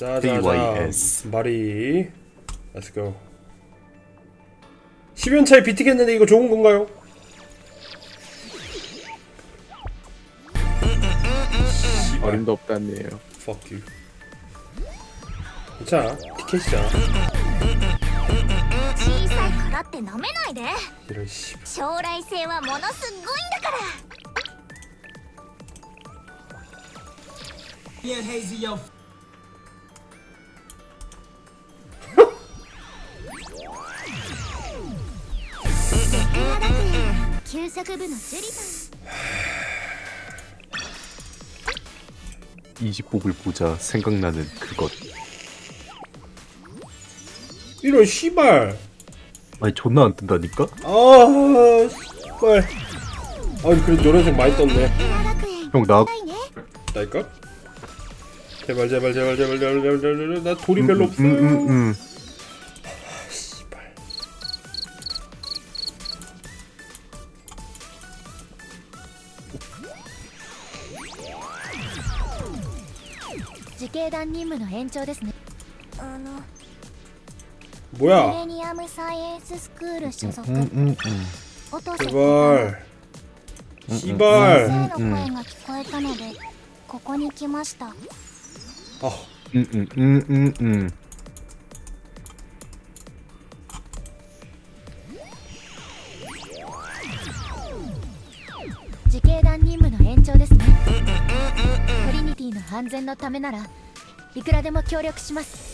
자자자 KYS. 마리 렛츠고 10연 차에 비트겠는데 이거 좋은 건가요? 어림도 없다네요. Fuck you 자 티켓이자 小さいからって舐めないで 이런 씨 将来性はものすっごいんだから Me and Hazy, yo. 給食部のジュリさ 20뽑을 보자 생각나는 그것. 이런 씨발 아니 존나 안 뜬다니까? 아 씨발 아니 그래도 노란색 많이 떴네 ん学園 형 나. いね 나일까? 제발 제발 제발 제발 제발 제발 제발 나 돌이 별로 없어 음, 음, 음. 自警団任務の延長ですねあのミ 뭐야 レニアムサイエンススクール所属 음, 음, 음. 音瀬 제발 先 씨발 生の声が聞こえたのでここに来ました 아 음, 음, 음, 음, 음. 自 安全のためならいくらでも協力します。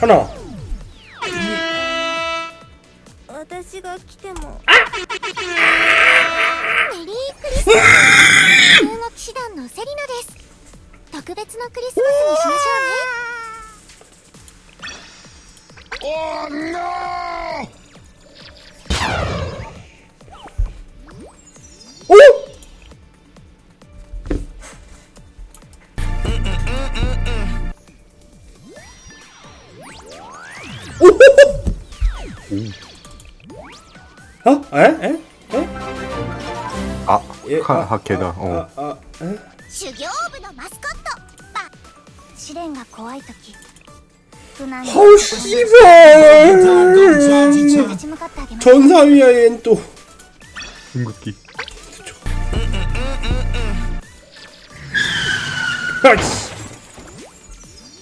하나 が来ても。メリークリスマス中国騎士団のセリナです。特別なクリスマスにしましょうね 오! 오! 어? 에? 에? 에? 아, 예, 하, 아, 하케다. 어. 아, 아, 에? 修行部のマスコットバ試練が怖い時不難に 아우 씨발 立ち向かってあげます 전사위야 얜 또. 궁극기. 아이씨.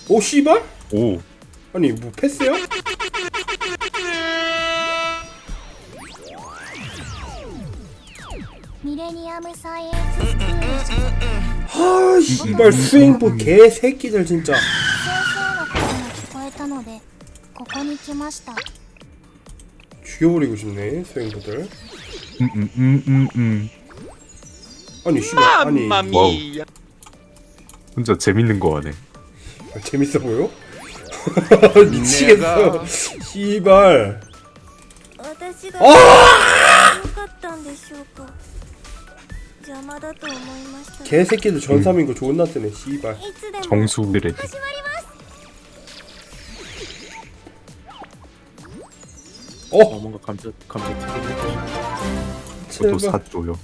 오 씨발? 오. 아니 뭐 패스야? 미ミレニアムサイエンススクール所属 아 씨발 수행보 개새끼들 진짜 先生の声が聞こえたのでここに来ました 죽여버리고 싶네 수행보들 음, 음, 음, 음, 음. 아니 씨발 아니 와우. 혼자 재밌는 거 하네. 아, 재밌어 보여? 미치겠어 씨발 私が 아! 良かったんでしょうか 邪魔だと思いましたい 개새끼들 전사민 거 존나 뜨네 씨발 つでも 정수들의 始まります 어 뭔가 감자 감자 저도 제발 사줘요.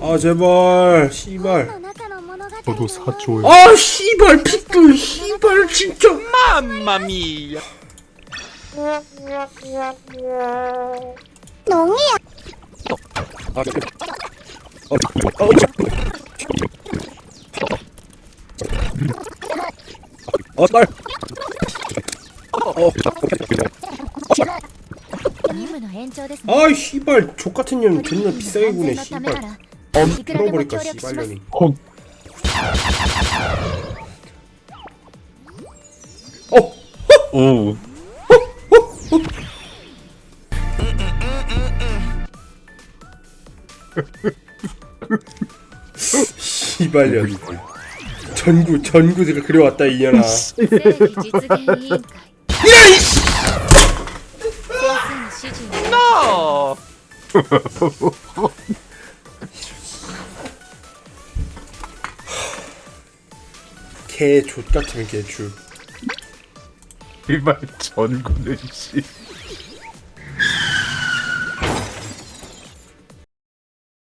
아 제발 씨발 の中の物語 저도 사줘요. 아 씨발 핏불 씨발 진짜 Mamma mia! 아, 어, 어, 어, 쌀. 어, 딸. 아, 씨발, 족 같은 년 존나 비싸게 구네, 씨발. 엄 풀어버릴까, 씨발 년이. 어. 오. 시발년. 전구 전구 내가 그려왔다 이년아. 実現委員会 개족 같은 개죽 이발 전구는 씨.